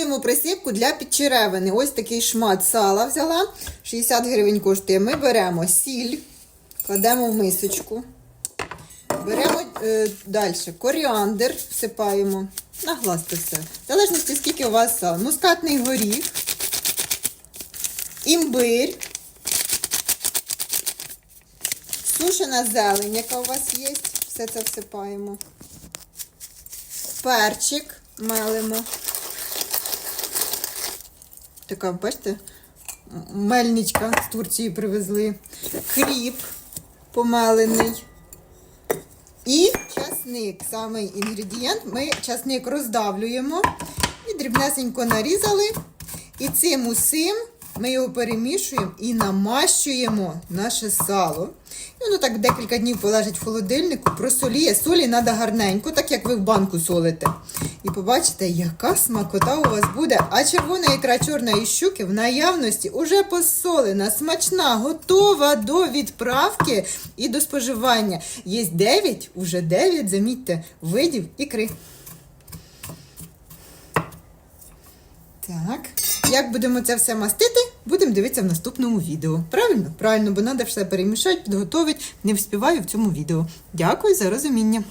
Йому присипку для підчеревини. Ось такий шмат сала взяла. 60 гривень коштує. Ми беремо сіль, кладемо в мисочку. Беремо е, далі коріандр, всипаємо. На глаз це все. В залежності, скільки у вас сала. Мускатний горіх, імбирь, сушена зелень, яка у вас є. Все це всипаємо. Перчик мелимо. Така, бачите, мельничка з Турції привезли. Кріп помелений. І часник, самий інгредієнт. Ми часник роздавлюємо і дрібнесенько нарізали. І цим усім ми його перемішуємо і намащуємо наше сало. І воно так декілька днів полежить в холодильнику, просоліє. Солі треба гарненько, так як ви в банку солите. І побачите, яка смакота у вас буде. А червона ікра чорної щуки в наявності уже посолена, смачна, готова до відправки і до споживання. Є 9, уже 9, замітьте, видів ікри. Так, як будемо це все мастити, будемо дивитися в наступному відео. Правильно? Правильно, бо треба все перемішати, підготувати. Не вспіваю в цьому відео. Дякую за розуміння.